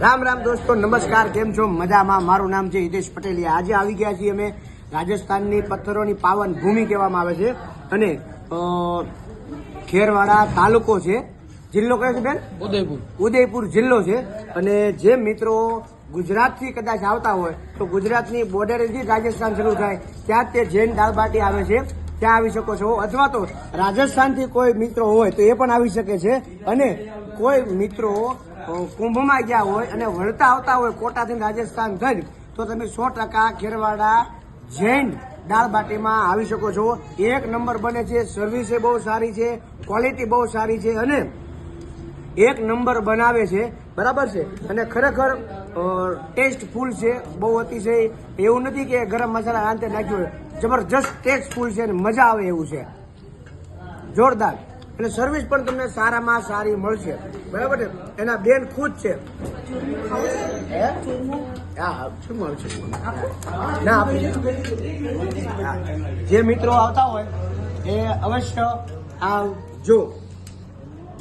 રામ રામ દોસ્તો નમસ્કાર કેમ છો? મજામાં? મારું નામ છે હિતેશ પટેલિયા આજે આવી ગયા છીએ અમે રાજસ્થાનની પથ્થરોની પાવન ભૂમિ કહેવામાં આવે છે અને ખેરવાડા તાલુકો છે. જિલ્લો કયો છે બેન? ઉદયપુર. ઉદયપુર જિલ્લો છે. અને જે મિત્રો ગુજરાતથી કદાચ આવતા હોય તો ગુજરાતની બોર્ડરેથી રાજસ્થાન શરૂ થાય. ત્યાં તે જૈન દાળબાટી આવે છે. ત્યાં આવી શકો છો. અથવા તો રાજસ્થાનથી કોઈ મિત્રો હોય તો એ પણ આવી શકે છે. અને કોઈ મિત્રો કુંભમાં ગયા હોય અને વળતા આવતા હોય કોટાથી રાજસ્થાન થઈ તો તમે સો ટકા ખેરવાડા જૈન દાળ બાટીમાં આવી શકો છો. એક નંબર બને છે સર્વિસ બહુ સારી છે ક્વોલિટી બહુ સારી છે અને એક નંબર બનાવે છે, બરાબર છે? અને ખરેખર ટેસ્ટફુલ છે, બહુ અતિશય. એવું નથી કે ગરમ મસાલા આંતે નાખ્યો જબરજસ્ત ટેસ્ટફુલ છે અને મજા આવે એવું છે. જોરદાર. અને સર્વિસ પણ તમને સારામાં સારી મળશે. બરાબર છે? એના બેન ખુદ છે. ના. જે મિત્રો આવતા હોય, એ અવશ્ય આવજો